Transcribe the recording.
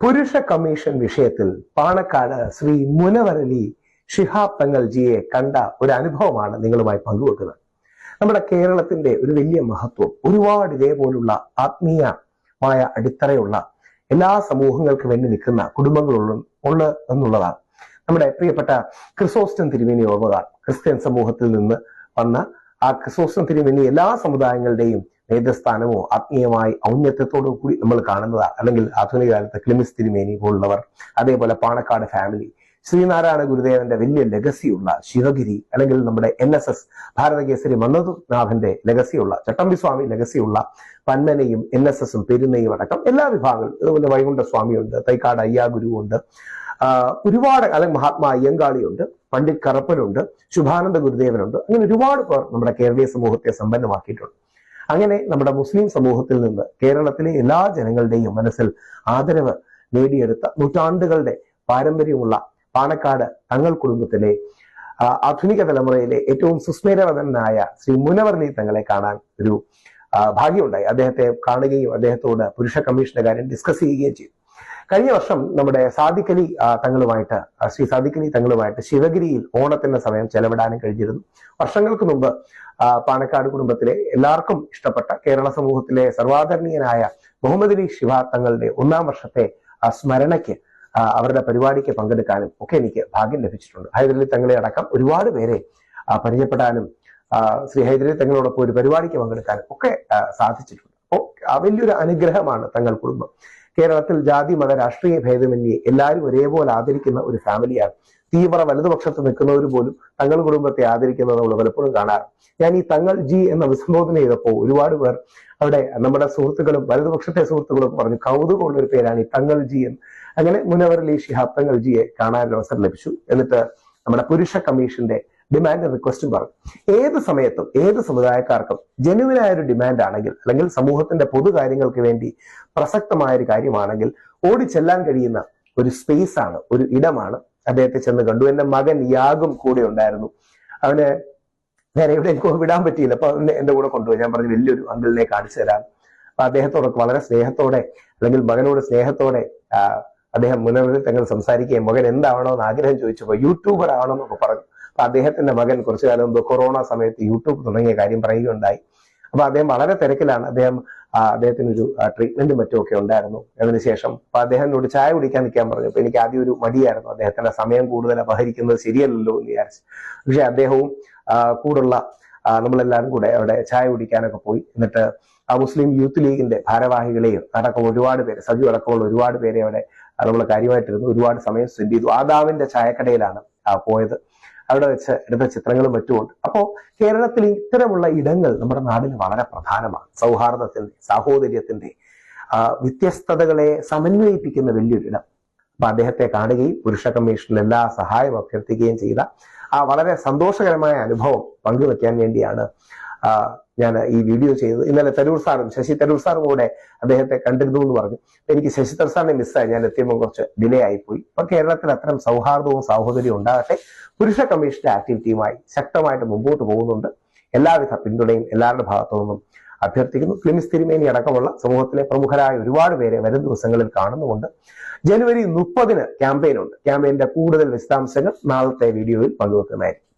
പുരുഷ കമ്മീഷൻ വിഷയത്തിൽ പാണക്കാട് ശ്രീ മുനവരലി ഷിഹാബ് തങ്ങൾ ജിയെ കണ്ട ഒരു അനുഭവമാണ് നിങ്ങളുമായി പങ്കുവെക്കുന്നത്. നമ്മുടെ കേരളത്തിന്റെ ഒരു വലിയ മഹത്വം ഒരുപാട് ഇതേപോലുള്ള ആത്മീയമായ അടിത്തറയുള്ള എല്ലാ സമൂഹങ്ങൾക്കും വേണ്ടി നിൽക്കുന്ന കുടുംബങ്ങളുള്ള ഉള്ള എന്നുള്ളതാണ്. നമ്മുടെ പ്രിയപ്പെട്ട ക്രിസോസ്റ്റൻ തിരുമേനി ഓർമ്മകാർ ക്രിസ്ത്യൻ സമൂഹത്തിൽ നിന്ന് വന്ന ആ ക്രിസോസ്റ്റൻ തിരുമേനി എല്ലാ സമുദായങ്ങളുടെയും നേതൃസ്ഥാനമോ ആത്മീയമായി ഔന്നത്യത്തോടു കൂടി നമ്മൾ കാണുന്നത്. അല്ലെങ്കിൽ ആധുനിക കാലത്ത് ക്ലിമിസ് തിരുമേനി പോലുള്ളവർ. അതേപോലെ പാണക്കാട് ഫാമിലി ശ്രീനാരായണ ഗുരുദേവന്റെ വലിയ ലെഗസിയുള്ള ശിവഗിരി അല്ലെങ്കിൽ നമ്മുടെ എൻ എസ് എസ് ഭാരതകേസരി മന്നതുനാഥന്റെ ലെഗസിയുള്ള ചട്ടമ്പി സ്വാമി ലെഗസിയുള്ള പന്മനയും എൻ എസ് എസും പെരുന്നയും അടക്കം എല്ലാ വിഭാഗങ്ങളും. അതുപോലെ വൈകുണ്ഠ സ്വാമിയുണ്ട് തൈക്കാട് അയ്യാ ഗുരുവുണ്ട് ഒരുപാട് അല്ലെങ്കിൽ മഹാത്മാ അയ്യങ്കാളിയുണ്ട് പണ്ഡിറ്റ് കറപ്പനുണ്ട് ശുഭാനന്ദ ഗുരുദേവനുണ്ട്. അങ്ങനെ ഒരുപാട് പേർ നമ്മുടെ കേരളീയ സമൂഹത്തെ സമ്പന്നമാക്കിയിട്ടുണ്ട്. അങ്ങനെ നമ്മുടെ മുസ്ലിം സമൂഹത്തിൽ നിന്ന് കേരളത്തിലെ എല്ലാ ജനങ്ങളുടെയും മനസ്സിൽ ആദരവ് നേടിയെടുത്ത നൂറ്റാണ്ടുകളുടെ പാരമ്പര്യമുള്ള പാണക്കാട് തങ്ങൾ കുടുംബത്തിലെ ആധുനിക തലമുറയിലെ ഏറ്റവും സുസ്മേരവതനായ ശ്രീ മുനവർലി തങ്ങളെ കാണാൻ ഒരു ഭാഗ്യമുണ്ടായി. അദ്ദേഹത്തെ കാണുകയും അദ്ദേഹത്തോട് പുരുഷ കമ്മീഷന്റെ കാര്യം ഡിസ്കസ് ചെയ്യുകയും ചെയ്തു. കഴിഞ്ഞ വർഷം നമ്മുടെ സാദിഖലി തങ്ങളുമായിട്ട് ശ്രീ സാദിഖലി തങ്ങളുമായിട്ട് ശിവഗിരിയിൽ ഓണത്തിന്റെ സമയം ചെലവിടാനും കഴിഞ്ഞിരുന്നു. വർഷങ്ങൾക്ക് മുമ്പ് പാണക്കാട് കുടുംബത്തിലെ എല്ലാവർക്കും ഇഷ്ടപ്പെട്ട കേരള സമൂഹത്തിലെ സർവാദരണീയനായ മുഹമ്മദ് അലി ശിവ തങ്ങളുടെ ഒന്നാം വർഷത്തെ സ്മരണയ്ക്ക് അവരുടെ പരിപാടിക്ക് പങ്കെടുക്കാനും ഒക്കെ എനിക്ക് ഭാഗ്യം ലഭിച്ചിട്ടുണ്ട്. ഹൈദരലി തങ്ങളെ അടക്കം ഒരുപാട് പേരെ പരിചയപ്പെടാനും ശ്രീ ഹൈദരലി തങ്ങളോടൊപ്പം ഒരു പരിപാടിക്ക് പങ്കെടുക്കാനും ഒക്കെ സാധിച്ചിട്ടുണ്ട്. അപ്പോൾ വലിയൊരു അനുഗ്രഹമാണ് തങ്ങൾ കുടുംബം. കേരളത്തിൽ ജാതി മത രാഷ്ട്രീയ ഭേദമന്യേ എല്ലാവരും ഒരേപോലെ ആദരിക്കുന്ന ഒരു ഫാമിലിയാണ് തീവ്ര വലതുപക്ഷത്ത് നിൽക്കുന്നവർ പോലും തങ്ങൾ കുടുംബത്തെ ആദരിക്കുന്നത് നമ്മൾ പലപ്പോഴും കാണാറ്. ഞാൻ ഈ തങ്ങൾ ജി എന്ന അഭിസംബോധന ചെയ്തപ്പോൾ ഒരുപാട് പേർ അവിടെ നമ്മുടെ സുഹൃത്തുക്കളും വലതുപക്ഷത്തെ സുഹൃത്തുക്കളും പറഞ്ഞു കൗതുകമുള്ള ഒരു പേരാണ് ഈ തങ്ങൾ ജി എന്ന്. അങ്ങനെ മുനവറലി ഷിഹാബ് തങ്ങൾ ജിയെ കാണാൻ അവസരം ലഭിച്ചു. എന്നിട്ട് നമ്മുടെ പുരുഷ കമ്മീഷന്റെ ഡിമാൻഡ് റിക്വസ്റ്റും പറഞ്ഞു. ഏത് സമയത്തും ഏത് സമുദായക്കാർക്കും ജനുവിനായ ഒരു ഡിമാൻഡ് ആണെങ്കിൽ അല്ലെങ്കിൽ സമൂഹത്തിന്റെ പൊതു കാര്യങ്ങൾക്ക് വേണ്ടി പ്രസക്തമായ ഒരു കാര്യമാണെങ്കിൽ ഓടിച്ചെല്ലാൻ കഴിയുന്ന ഒരു സ്പേസ് ആണ് ഒരു ഇടമാണ്. അദ്ദേഹത്തെ ചെന്ന് കണ്ടു. എന്റെ മകൻ യാഗും കൂടെ ഉണ്ടായിരുന്നു. അവന് വേറെ എവിടെയും വിടാൻ പറ്റിയില്ല. അപ്പൊ എന്റെ കൂടെ കൊണ്ടുപോയി. ഞാൻ പറഞ്ഞു വലിയൊരു അങ്കിളിനെ കാണിച്ചു തരാം. അപ്പൊ അദ്ദേഹത്തോടൊക്കെ വളരെ സ്നേഹത്തോടെ അല്ലെങ്കിൽ മകനോട് സ്നേഹത്തോടെ അദ്ദേഹം മുന്നിൽ തങ്ങൾ സംസാരിക്കുകയും മകൻ എന്താവണോ എന്ന് ആഗ്രഹം ചോദിച്ചപ്പോൾ യൂട്യൂബർ ആവണമെന്നൊക്കെ പറഞ്ഞു. അപ്പൊ അദ്ദേഹത്തിന്റെ മകൻ കുറച്ചു കാലം മുമ്പ് കൊറോണ സമയത്ത് യൂട്യൂബ് തുടങ്ങിയ കാര്യം പറയുകയുണ്ടായി. അപ്പൊ അദ്ദേഹം വളരെ തിരക്കിലാണ്. അദ്ദേഹം അദ്ദേഹത്തിന് ഒരു ട്രീറ്റ്മെന്റും മറ്റും ഒക്കെ ഉണ്ടായിരുന്നു. അതിനുശേഷം അപ്പൊ അദ്ദേഹം ചായ കുടിക്കാൻ നിൽക്കാൻ പറഞ്ഞു അപ്പൊ എനിക്ക് ആദ്യം ഒരു മടിയായിരുന്നു. അദ്ദേഹത്തിന്റെ സമയം കൂടുതൽ അപഹരിക്കുന്നത് ശരിയല്ലല്ലോ എന്ന് വിചാരിച്ചു. പക്ഷെ അദ്ദേഹവും കൂടുള്ള നമ്മളെല്ലാവരും കൂടെ അവിടെ ചായ കുടിക്കാനൊക്കെ പോയി. എന്നിട്ട് ആ മുസ്ലിം യൂത്ത് ലീഗിന്റെ ഭാരവാഹികളെയും അടക്കം ഒരുപാട് പേര് സജു അടക്കമുള്ള ഒരുപാട് പേരെ അവിടെ നമ്മൾ കാര്യമായിട്ടിരുന്നു ഒരുപാട് സമയം സ്പെൻഡ് ചെയ്തു. ആദാവിന്റെ ചായക്കടയിലാണ് പോയത്. അവിടെ വെച്ച് എടുത്ത ചിത്രങ്ങളും മറ്റുമുണ്ട്. അപ്പോൾ കേരളത്തിൽ ഇത്തരമുള്ള ഇടങ്ങൾ നമ്മുടെ നാടിന് വളരെ പ്രധാനമാണ്. സൗഹാർദ്ദത്തിന്റെ സാഹോദര്യത്തിന്റെ വ്യത്യസ്തതകളെ സമന്വയിപ്പിക്കുന്ന വലിയൊരു ഇടം. അപ്പൊ അദ്ദേഹത്തെ കാണുകയും പുരുഷ കമ്മീഷനിൽ എല്ലാ സഹായം അഭ്യർത്ഥിക്കുകയും ചെയ്ത ആ വളരെ സന്തോഷകരമായ അനുഭവം പങ്കുവെക്കാൻ വേണ്ടിയാണ് ഞാൻ ഈ വീഡിയോ ചെയ്തത്. ഇന്നലെ തരൂർ സാറും ശശി തരൂർ സാറും കൂടെ അദ്ദേഹത്തെ കണ്ടിരുന്നു എന്ന് പറഞ്ഞു എനിക്ക് ശശി തരൂർ സാറിനെ മിസ്സായി ഞാൻ എത്തിയപ്പോൾ കുറച്ച് ഡിലേ ആയിപ്പോയി. അപ്പൊ കേരളത്തിൽ അത്തരം സൗഹാർദ്ദവും സാഹോദര്യവും ഉണ്ടാകട്ടെ. പുരുഷ കമ്മീഷന്റെ ആക്ടിവിറ്റിയുമായി ശക്തമായിട്ട് മുമ്പോട്ട് പോകുന്നുണ്ട്. എല്ലാവിധ പിന്തുണയും എല്ലാവരുടെ ഭാഗത്തു നിന്നും അഭ്യർത്ഥിക്കുന്നു. ക്ലിമിസ് തിരുമേനി അടക്കമുള്ള സമൂഹത്തിലെ പ്രമുഖരായ ഒരുപാട് പേരെ വരും ദിവസങ്ങളിൽ കാണുന്നുമുണ്ട്. ജനുവരി മുപ്പതിന് ക്യാമ്പയിനുണ്ട് ക്യാമ്പയിന്റെ കൂടുതൽ വിശദാംശങ്ങൾ നാളത്തെ വീഡിയോയിൽ പങ്കുവെക്കുന്നതായിരിക്കും.